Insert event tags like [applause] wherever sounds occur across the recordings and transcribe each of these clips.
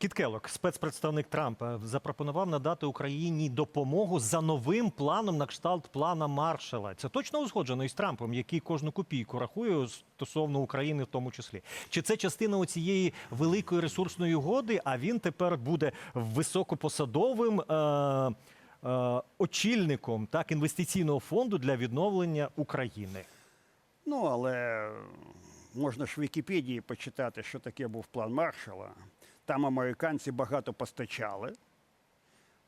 Кіт Келлок, спецпредставник Трампа, запропонував надати Україні допомогу за новим планом на кшталт плана Маршала. Це точно узгоджено із Трампом, який кожну копійку рахує стосовно України, в тому числі. Чи це частина цієї великої ресурсної угоди? А він тепер буде високопосадовим е, е, очільником так інвестиційного фонду для відновлення України. Ну, але можна ж в Вікіпедії почитати, що таке був план Маршала. Там американці багато постачали,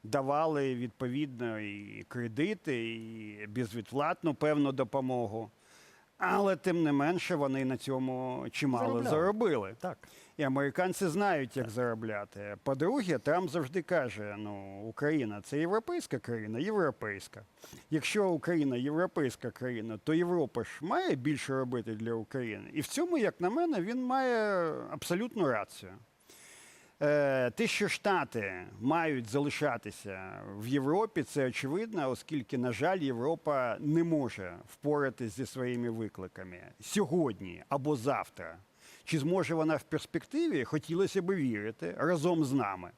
давали відповідно і кредити, і безвідплатну певну допомогу. Але тим не менше вони на цьому чимало Заробляли. заробили. Так. І американці знають, як заробляти. По-друге, Трамп завжди каже: ну, Україна це європейська країна, європейська. Якщо Україна європейська країна, то Європа ж має більше робити для України. І в цьому, як на мене, він має абсолютну рацію. Те, що Штати мають залишатися в Європі, це очевидно, оскільки, на жаль, Європа не може впоратись зі своїми викликами сьогодні або завтра. Чи зможе вона в перспективі, хотілося б вірити, разом з нами.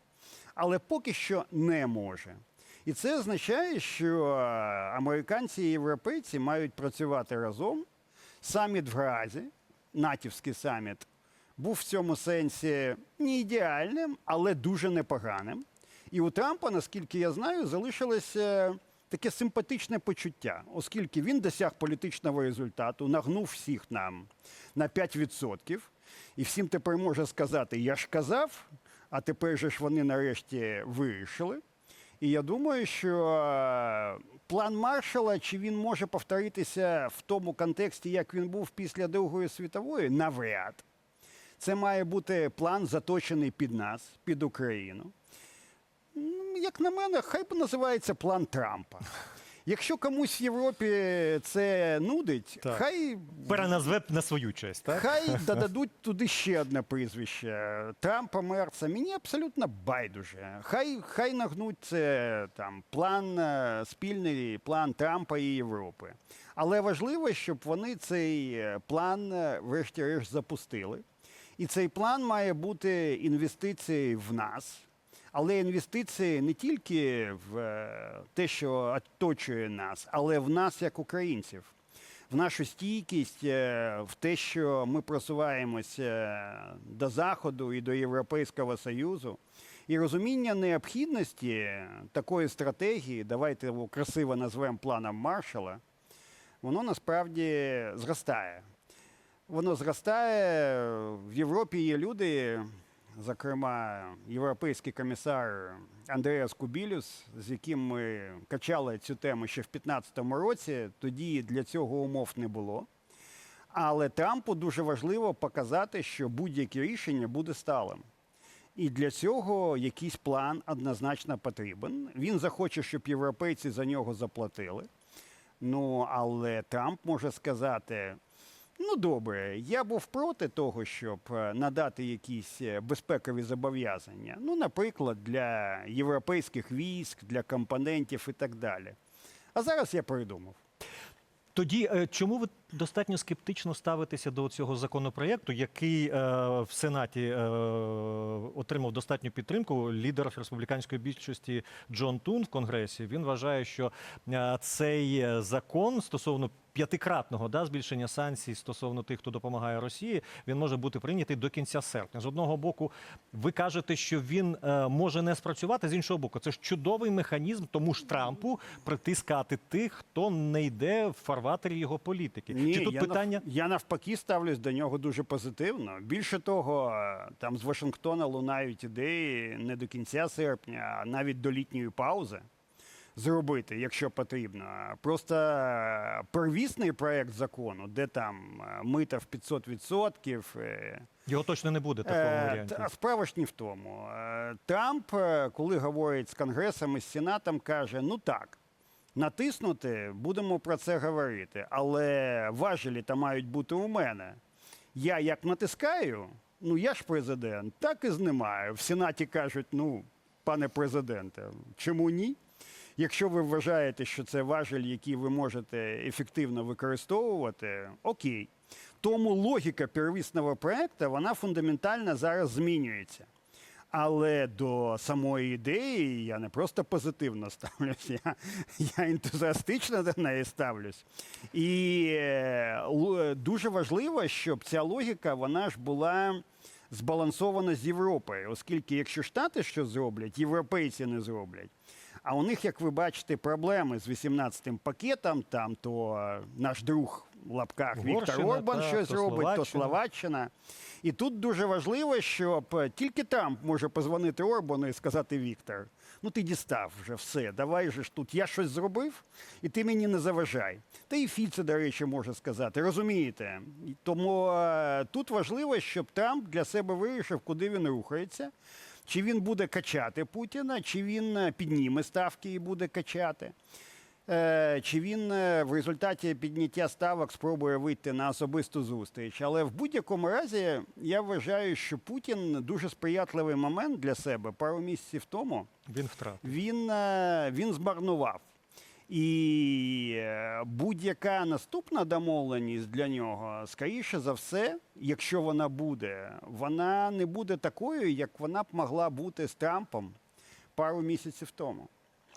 Але поки що не може. І це означає, що е, американці і європейці мають працювати разом. Саміт в Гразі, натівський саміт, був в цьому сенсі не ідеальним, але дуже непоганим. І у Трампа, наскільки я знаю, залишилося таке симпатичне почуття, оскільки він досяг політичного результату, нагнув всіх нам на 5%. І всім тепер може сказати: я ж казав, а тепер же ж вони нарешті вирішили. І я думаю, що е, план Маршала, чи він може повторитися в тому контексті, як він був після Другої світової, навряд. Це має бути план заточений під нас, під Україну. Як на мене, хай би називається план Трампа. Якщо комусь в Європі це нудить, Так. хай Переназве на свою честь, так? Хай [laughs] додадуть туди ще одне прізвище Трампа Мерца. Мені абсолютно байдуже. Хай хай нагнуть це там план е, спільний план Трампа і Європи. Але важливо, щоб вони цей е, план, е, врешті-решт, запустили. І цей план має бути інвестицією в нас. Але інвестиції не тільки в е, те, що оточує нас, але в нас як українців в нашу стійкість, е, в те, що ми просуваємося до Заходу і до Європейського Союзу, і розуміння необхідності такої стратегії, давайте його красиво назвемо планом Маршала, воно насправді зростає. Воно зростає. В Європі є люди, зокрема, європейський комісар Андреас Кубілюс, з яким ми качали цю тему ще в 2015 році. Тоді для цього умов не було. Але Трампу дуже важливо показати, що будь-яке рішення буде сталим. І для цього якийсь план однозначно потрібен. Він захоче, щоб європейці за нього заплатили. Ну, але Трамп може сказати: ну добре, я був проти того, щоб е, надати якісь е, безпекові зобов'язання. Ну, наприклад, для європейських військ, для компонентів і так далі. А зараз я придумав. Тоді е, чому ви достатньо скептично ставитеся до цього законопроєкту, який е, в Сенаті е, отримав достатню підтримку? Лідер республіканської більшості Джон Тун в Конгресі він вважає, що е, цей е, закон стосовно п'ятикратного да, збільшення санкцій стосовно тих, хто допомагає Росії, він може бути прийнятий до кінця серпня. З одного боку, ви кажете, що він е, може не спрацювати. З іншого боку, це ж чудовий механізм тому ж Трампу притискати тих, хто не йде в фарватері його політики. Чи тут я питання? нав- я навпаки ставлюсь до нього дуже позитивно. Більше того, там з Вашингтона лунають ідеї не до кінця серпня, а навіть до літньої паузи зробити, якщо потрібно. Просто первісний проект закону, де там е, мита в 500%, е, Його точно не буде Е, варіанті. Справа ж не в тому. Трамп, коли говорить з Конгресом і з Сенатом, каже: ну так, натиснути, будемо про це говорити, але важелі там мають бути у мене. Я як натискаю, ну я ж президент, так і знімаю. В Сенаті кажуть, ну, пане президенте, чому ні? Якщо ви вважаєте, що це важель, який ви можете ефективно використовувати, окей. Тому логіка первісного проекту вона фундаментально зараз змінюється. Але до самої ідеї я не просто позитивно ставлюсь, я, я ентузіастично до неї ставлюсь. І е, дуже важливо, щоб ця логіка вона ж була збалансована з Європою, оскільки якщо Штати що зроблять, європейці не зроблять. А у них, як ви бачите, проблеми з 18-м пакетом, там то е, наш друг в лапках Віктор Орбан так, щось то робить, то Словаччина. Словаччина. І тут дуже важливо, щоб е, тільки Трамп може позвонити Орбану і сказати Віктор, ну ти дістав вже все, давай же ж тут я щось зробив, і ти мені не заважай. Та і Фіце, до речі, може сказати, розумієте? І Тому е, тут важливо, щоб Трамп для себе вирішив, куди він рухається. Чи він буде качати Путіна, чи він е, підніме ставки і буде качати. Е, Чи він е, в результаті підняття ставок спробує вийти на особисту зустріч? Але в будь-якому разі я вважаю, що Путін дуже сприятливий момент для себе пару місяців тому Він втратив. він, е, він змарнував. І будь-яка наступна домовленість для нього, скоріше за все, якщо вона буде, вона не буде такою, як вона б могла бути з Трампом пару місяців тому.